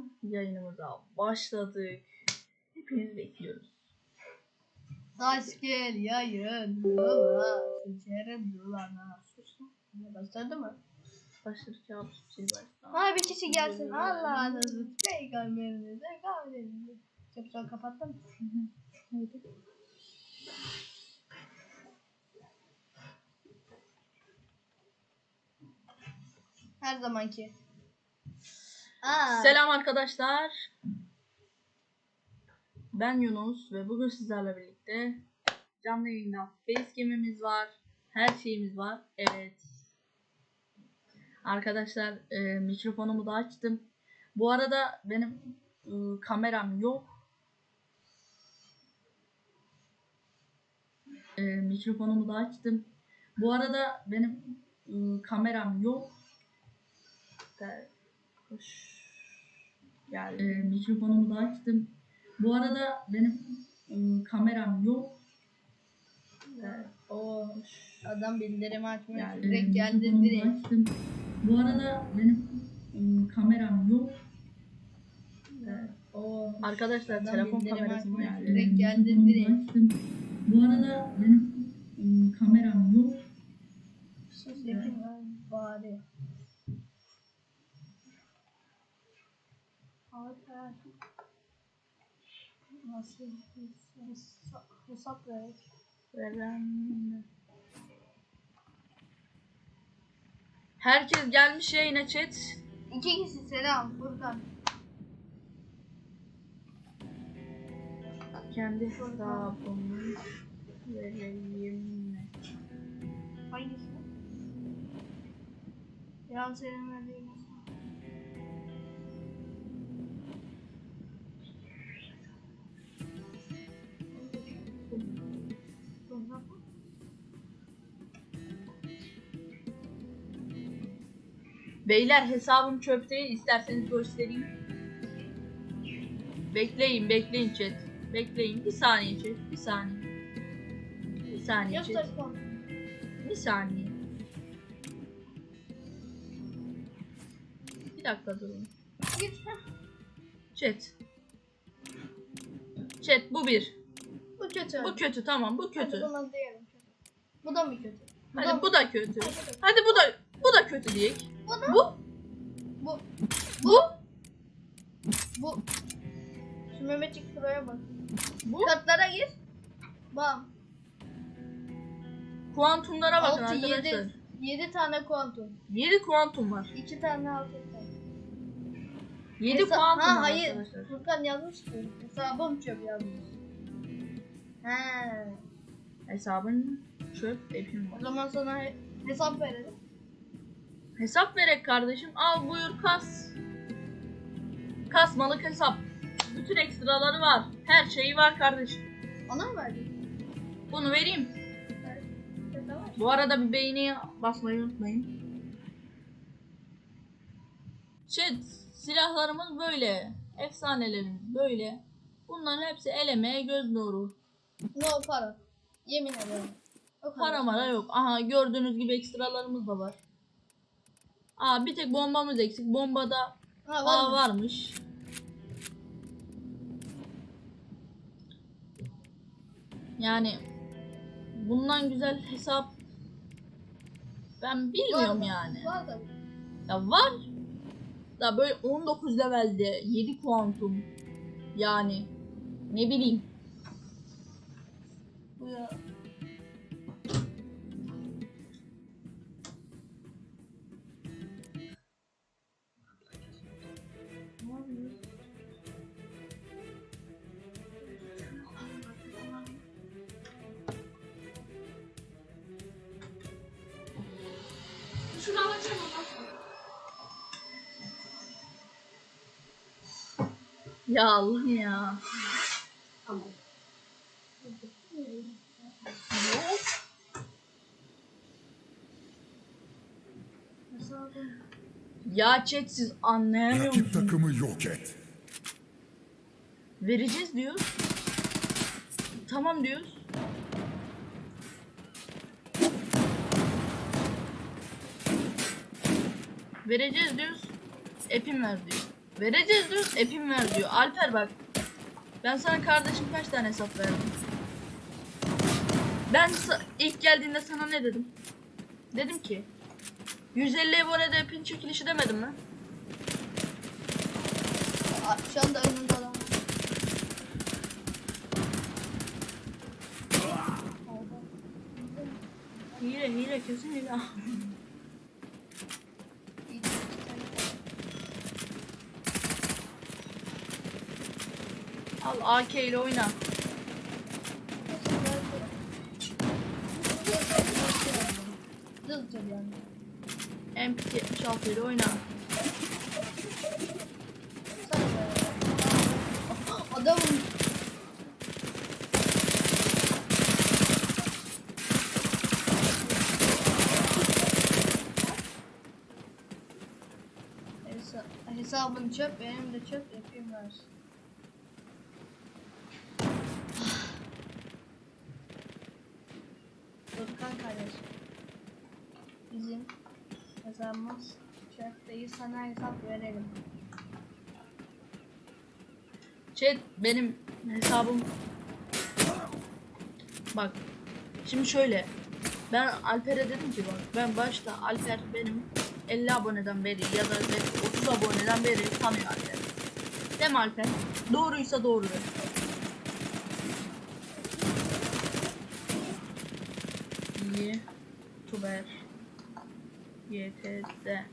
an yayınımıza başladık. Hepinizi bekliyoruz. Taş gel yayın yola Sıçarım yolana Sus lan. Ne Başladı mı? Başlayacağım bir şey var. Ha bir kişi gelsin Allah'ınızı Peygamberinize kavlenizi Çok zor kapattın Neydi? Her zamanki Aa, Selam arkadaşlar. Ben Yunus ve bugün sizlerle birlikte canlı yayında facecam'imiz var. Her şeyimiz var. Evet. Arkadaşlar e, mikrofonumu da açtım. Bu arada benim e, kameram yok. E, mikrofonumu da açtım. Bu arada benim e, kameram yok. Be- Hoş. Yani e, mikrofonumu da açtım. Bu arada benim e, kameram yok. E, o adam bildirimi açmış yani, direkt e, geldi direkt açtım. Bu arada benim e, kameram yok. E, o arkadaşlar Adam telefon bildirim kamerasını yani, direkt e, geldi direkt. açtım. Bu arada benim e, kameram yok. sus yapayım lan bari Nasıl hesap, hesap ver. Veren- Herkes gelmiş yayına chat. İki kişi selam buradan. Kendi hesabımı vereyim mi? Hangisi? Yan senin verdiğin Beyler hesabım çöpte isterseniz göstereyim. Bekleyin bekleyin chat. Bekleyin bir saniye chat bir saniye. Bir saniye chat. Bir saniye. Bir dakika durun. Chat. Chat bu bir. Bu kötü. Bu kötü tamam bu Hadi kötü. buna diyelim kötü. Bu da mı kötü? Bu da Hadi mı? bu da kötü. Hadi bu da- Hadi bu da bu da kötü diyek. Bu da. Bu Bu. bu Bu. Şu Mehmetçik sıraya bak. bu Kartlara gir. Bam. kuantumlara bakın 6 arkadaşlar. 7 7 tane kuantum. 7 kuantum var. 2 tane 6 tane. 7 Hesa- kuantum ha, var hayır. arkadaşlar. Furkan yazmış ki hesabım çöp yazmış. He. Hesabın çöp epim O var. zaman sana he- hesap verelim. Hesap verek kardeşim. Al buyur kas. Kasmalık hesap. Bütün ekstraları var. Her şeyi var kardeşim. Ona mı verdin? Bunu vereyim. Var. Bu arada bir beğeni basmayı unutmayın. Chat silahlarımız böyle. Efsanelerimiz böyle. Bunların hepsi el emeği göz nuru. No para. Yemin ederim. O kadar. Para mara yok. Aha gördüğünüz gibi ekstralarımız da var. Aa bir tek bombamız eksik. Bombada Ha var. Aa mı? varmış. Yani bundan güzel hesap ben bilmiyorum Var yani. Var da. Ya var. Da böyle 19 levelde 7 kuantum. Yani ne bileyim. Bu ya. Ya Allah'ım ya. Ya chat siz anlayamıyor Rakip musunuz? takımı yok et. Vereceğiz diyoruz. Tamam diyoruz. Vereceğiz diyoruz. Epim ver diyor. Vereceğiz diyoruz. Epim ver diyor. Alper bak. Ben sana kardeşim kaç tane hesap verdim? Ben ilk geldiğinde sana ne dedim? Dedim ki 150 abonede epin çekilişi demedim mi? Aa, Şu anda önümde adam. Hile hile kesin hile. İyi, iki tane. Al AK ile oyna. Hızlıca bir anda. MP76 ile oyna. Hesa hesabın çöp, benim de çöp yapayım ver. Furkan kardeşim. Bizim hesabımız çöp değil, sana hesap verelim. Chat benim hesabım Bak şimdi şöyle ben Alper'e dedim ki bak ben başta Alper benim 50 aboneden beri ya da belki 30 aboneden beri tanıyor Alper. Mi Alper? Doğruysa doğru. YouTuber YTD.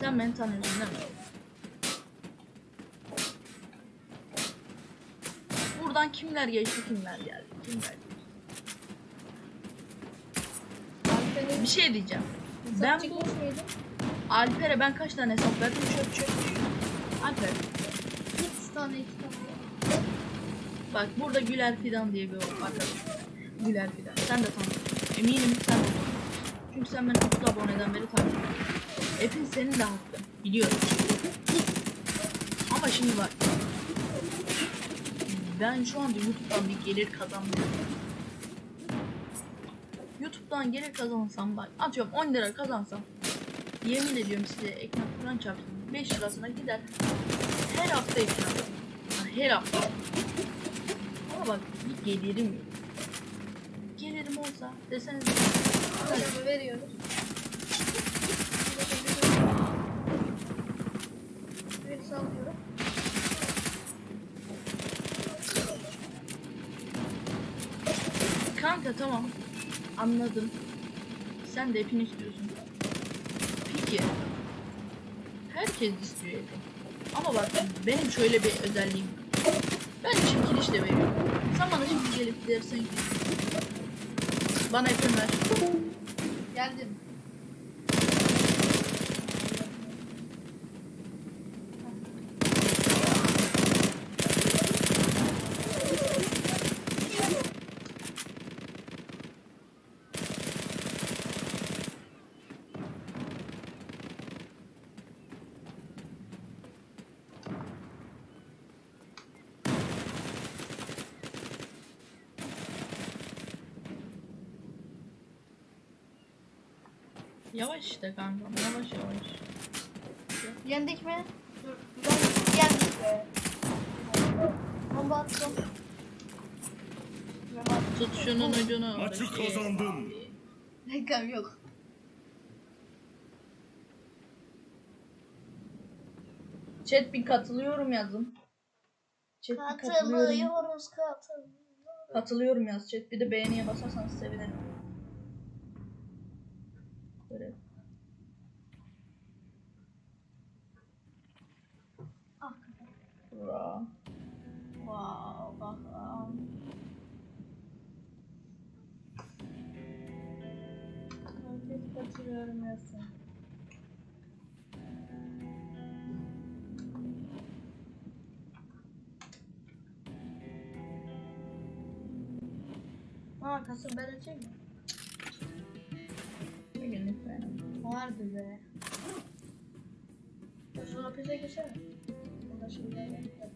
Sen beni tanıyorsun değil mi? Buradan kimler geçti kimler geldi kimler. Alper'in Bir şey diyeceğim. hesap Ben bu? Alper'e ben kaç tane hesap verdim çöp çöp. Alper Üç tane iki tane. bak burada Güler Fidan diye bir arkadaş. Güler Fidan. Sen de tanıyorsun. Eminim sen de tanıyorsun. Çünkü sen beni 30 aboneden beri tanıyorsun. Epin senin de hakkın. Biliyorum. Ama şimdi bak. Ben şu anda YouTube'dan bir gelir kazanmıyorum. YouTube'dan gelir kazansam bak atıyorum 10 lira kazansam yemin ediyorum size ekmek falan çarpsın 5 lirasına gider. Her hafta ekmek Her hafta. Ama bak bir gelirim yok. Gelirim olsa deseniz veriyoruz. Bir sallıyorum. Kanka tamam. Anladım. Sen de hepini istiyorsun. Peki. Herkes istiyor hepini. Ama bak benim şöyle bir özelliğim. Ben çekiliş de veriyorum. Sen bana şimdi gelip dersen ki bana hepini ver. Geldim. Yavaş işte kankam yavaş yavaş. Yendik mi? Dur. Ben yendik be. Bomba attım. Tut şunun ucunu. Maçı kazandın. Reklam yok. Chat bir katılıyorum yazın. Chat bir katılıyorum. Katılıyoruz katılıyoruz. Katılıyorum yaz chat. Bir de beğeniye basarsanız sevinirim.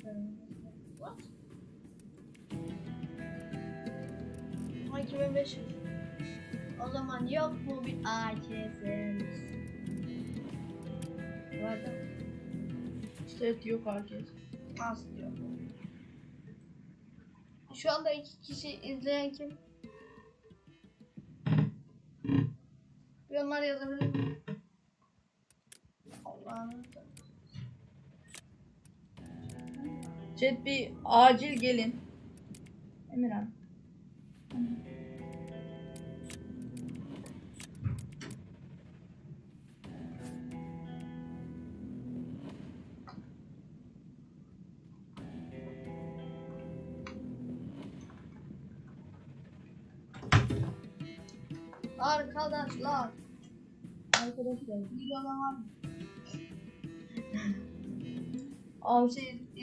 What? Ama 2500. O zaman yok mu bir AKS'miz? Vardı. İşte yok herkes. Az diyor. Şu anda iki kişi izleyen kim? Bir onlar yazabilir mi? Allah'ım. Chat bir acil gelin. Emirhan. Arkadaşlar. Arkadaşlar. Olan var mı? Al.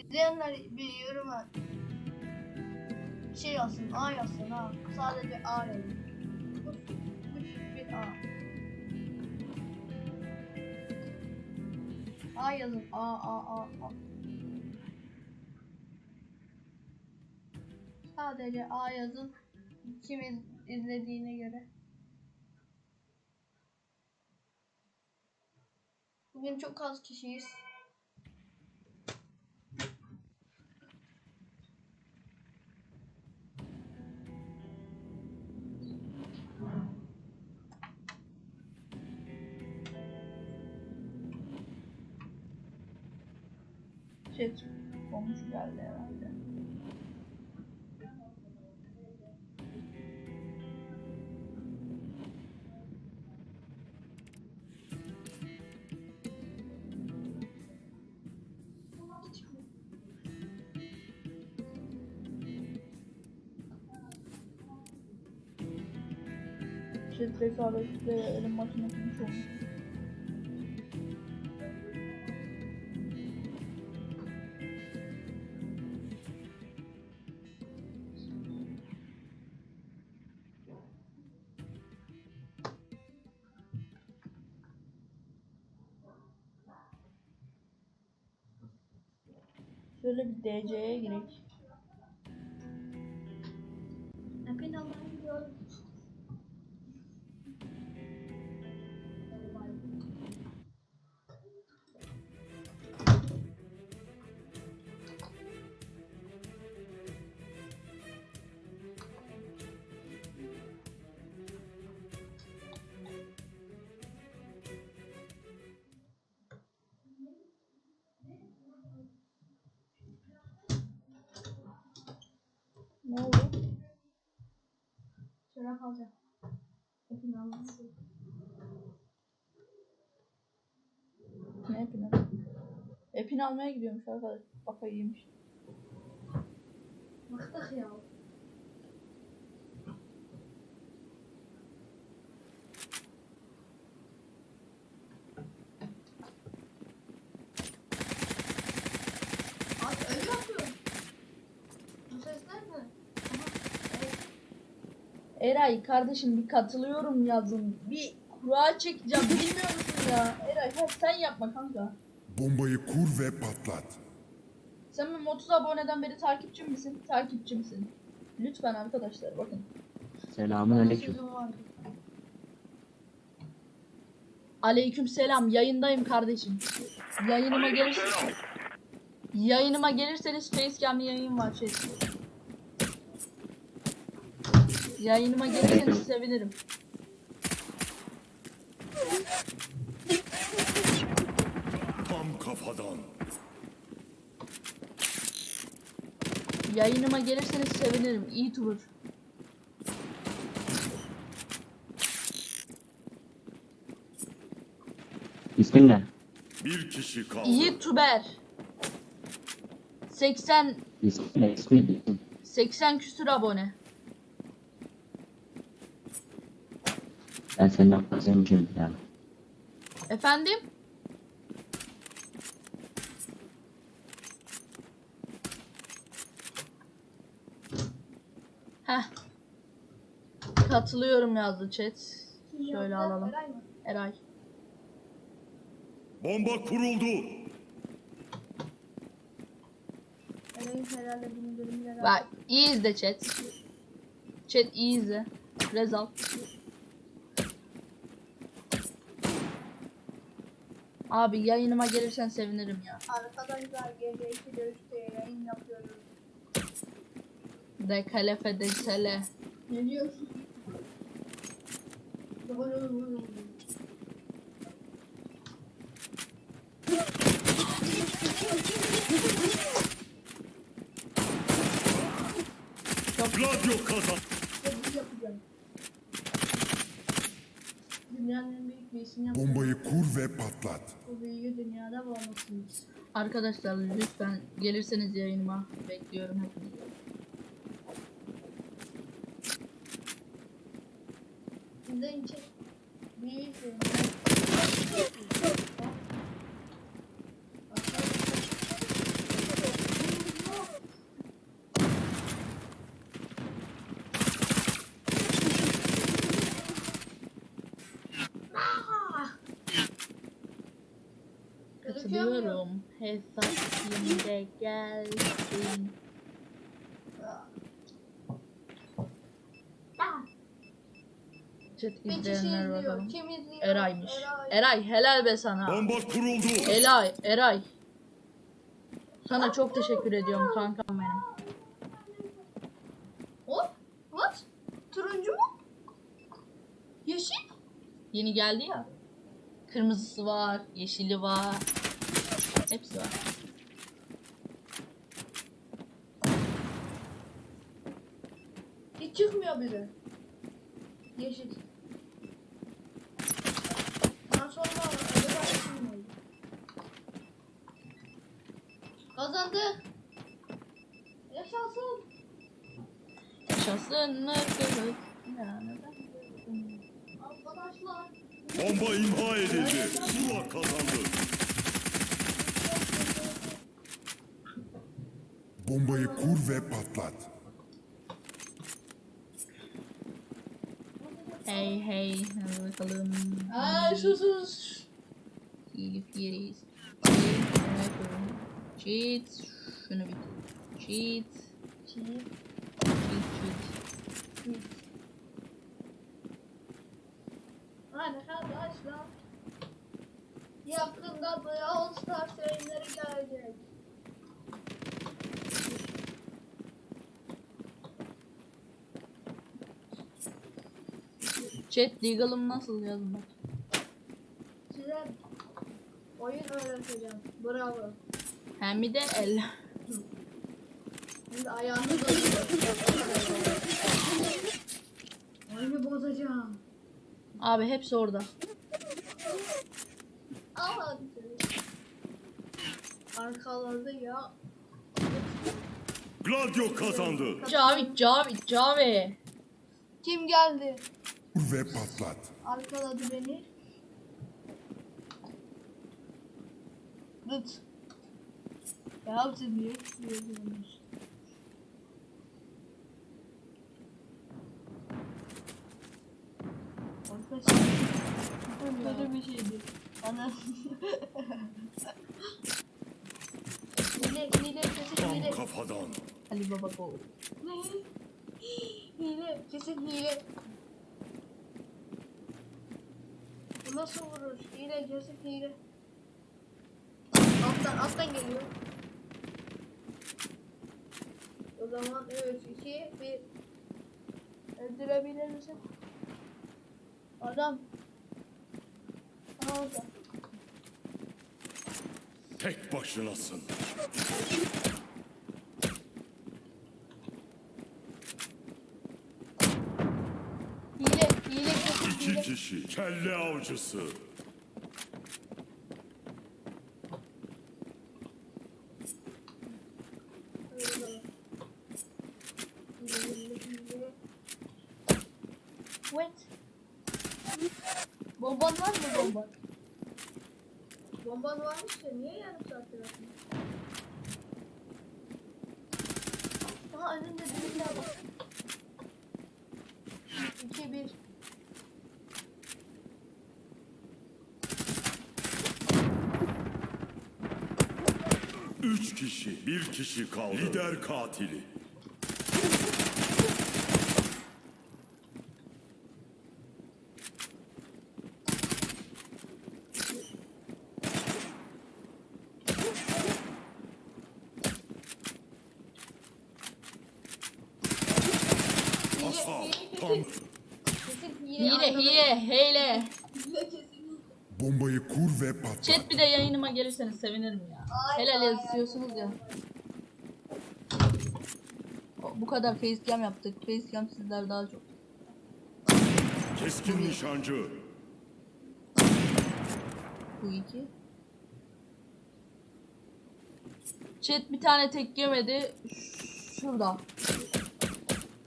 İzleyenler bir yorum at. Şey yazsın, A yazsın ha. Sadece A yazın. Bir A. A yazın. A, A, A, A. Sadece A yazın. Kim iz- izlediğine göre. Bugün çok az kişiyiz. Chat komşu geldi herhalde. Chat rekabette elim maçını okumuş olmuş. Şöyle bir DC'ye girek. Gidiyorum. Ne epini? Epin almaya gidiyormuş arkadaş. Kafayı yemiş. Bıktık ya. Abi öyle yapıyorum. Bu sesler ne? Aha, evet. Eray kardeşim bir katılıyorum yazın. Bir kura çekeceğim. Bilmiyor musun ya? Eray hadi sen yapma kanka. Bombayı kur ve patlat. Sen benim 30 aboneden beri takipçi misin? Takipçi misin? Lütfen arkadaşlar bakın. Selamun aleyküm. Aleyküm selam. Yayındayım kardeşim. Yayınıma gelirseniz Yayınıma gelirseniz Facecam'li yayın var şey. Yayınıma gelirseniz sevinirim. Tam kafadan. Yayınıma gelirseniz sevinirim. İyi tur. İsmin ne? Bir kişi kaldı. İyi tuber. 80 İsmin ne? İsmin ne? 80 küsür abone. Ben senden fazlaymışım yani. Efendim? Heh. katılıyorum yazdı chat. Şöyle alalım. Eray. Bomba kuruldu. Eray'ın herhalde bunu bölümler Bak iyi izle chat. Chat iyi izle. Result. Abi yayınıma gelirsen sevinirim ya. Arkadaşlar gece 2'de 3'te yayın yapıyoruz. De kalefe de sele. Ne diyorsun? Gladio kazan. Bombayı kur ve patlat. Bu büyüyü dünyada bulamazsınız. Arkadaşlar lütfen gelirseniz yayınıma bekliyorum hepinizi. Sizden için büyüyü. Katılıyorum. Hesap şimdi gelsin. Chat Bir kişi izleyenler izliyor. bakalım. Kim izliyor? Eray'mış. Eray. Eray helal be sana. Bomba kuruldu. Eray, Eray. Sana çok teşekkür ediyorum kankam benim. Hop. What? Turuncu mu? Yeşil? Yeni geldi ya. Kırmızısı var, yeşili var. Hepsi var. Hiç çıkmıyor biri. Yeşil. Transforma acaba yeşil mi oldu? Kazandı. Yaşasın. Yaşasın ırkımız. Arkadaşlar. Bomba imha edildi. Zula kazandı. Bombayı kur ve patlat. Hey hey, hadi bakalım. Ay susuz. İyilik yeriyiz. Cheat, cheat, şunu bir cheat, Çiğ. cheat, cheat. Hadi arkadaşlar. Yakında Brawl Stars yayınları gelecek. Chat legal'ım nasıl yazın bak. Size oyun öğreteceğim. Bravo. Hem bir de el. Şimdi ayağını bozacağım. Oyunu bozacağım. Abi hepsi orada. Al. Arkaladı ya. Gladio kazandı. Cavit, Cavit, Cavi. Kim geldi? Ve patlat. Arkaladı beni. Dıt. Ya siz niye tutuyorsunuz? Arkadaşlar. Kötü bir şeydi. Bana. hile, hile, kesin Tam hile. kafadan. Ali Baba Go. Ne? Hile, kesin hile. Bu nasıl vurur? Hile, kesin hile. Alttan, alttan geliyor. O zaman 3, 2, 1. Öldürebilir misin? Adam. Orada. Tek başınasın. Hile, hile, kesin İki hile. Kişi. Kelle avcısı. Wait. Bomban var mı bomban? Bomban varmış ya niye yarım saattir atmıyor? Aha önünde dibinde bak. 2 2 1 Üç kişi, kaldı. Lider katili. Asal, tam hile. Hile bombayı kur ve patlat. Chat bir de yayınıma gelirseniz sevinirim ya. Helal yazıyorsunuz ya. Kadar facecam yaptık. Facecam sizler daha çok. Keskin nişancı. Bu iki. Chat bir tane tek yemedi. Şurada.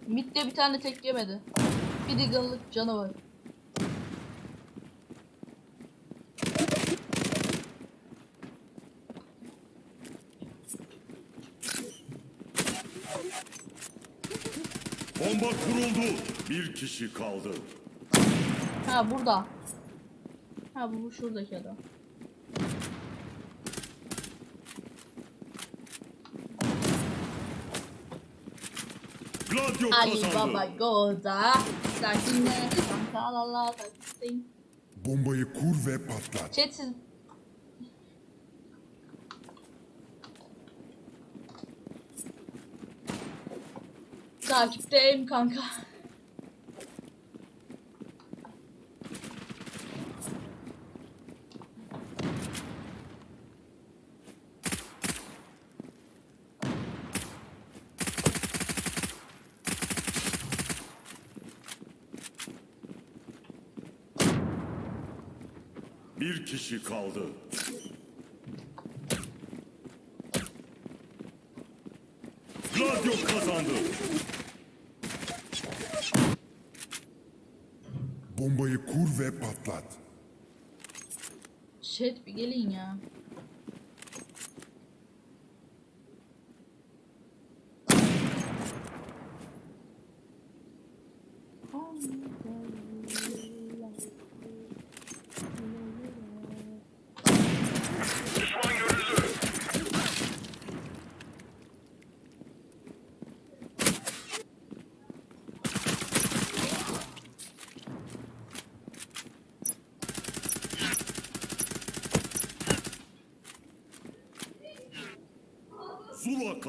Mid'de bir tane tek yemedi. Bir diggle'lık canı Bomba kuruldu. Bir kişi kaldı. Ha burada. Ha bu, şuradaki adam. Gladio Ali kazandı. Baba Goza. Sakinle. Kanka al Allah sakin. Bombayı kur ve patlat. Chat siz... Takipteyim kanka. Bir kişi kaldı. Gladio kazandı. Bombayı kur ve patlat. Chat bir gelin ya.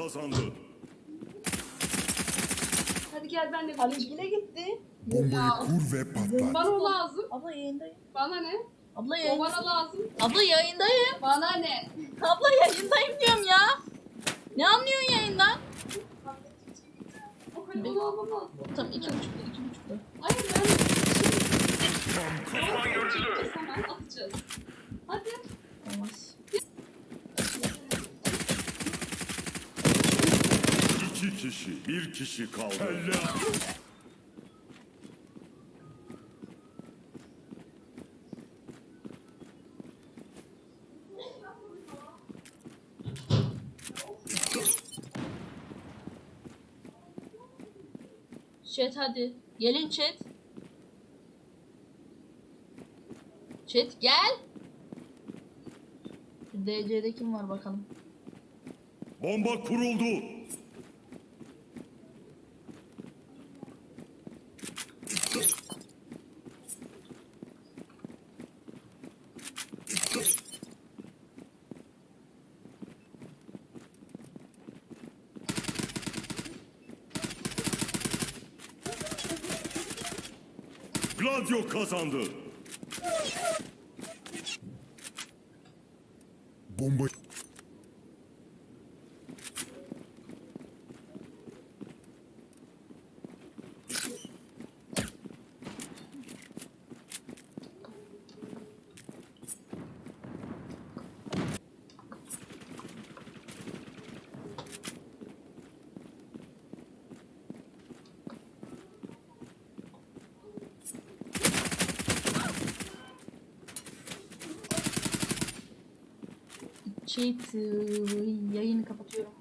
Kazandı. Hadi gel ben de Aligile gitti. Bombayı kur ve patlat. Bana o lazım. Abla yayındayım. Bana ne? Abla O yayın. bana lazım. Abla yayındayım. Bana ne? Abla yayındayım diyorum ya. Ne anlıyorsun yayından? O kadar onu alamam. Tamam iki buçukta iki buçukta. Hayır ben şimdi hemen atacağız. Hadi. Olmaz. İki kişi, bir kişi kaldı. Chat hadi. Gelin chat. Chat gel. DC'de kim var bakalım. Bomba kuruldu. Gladio kazandı. Bomba Iı, yayını kapatıyorum.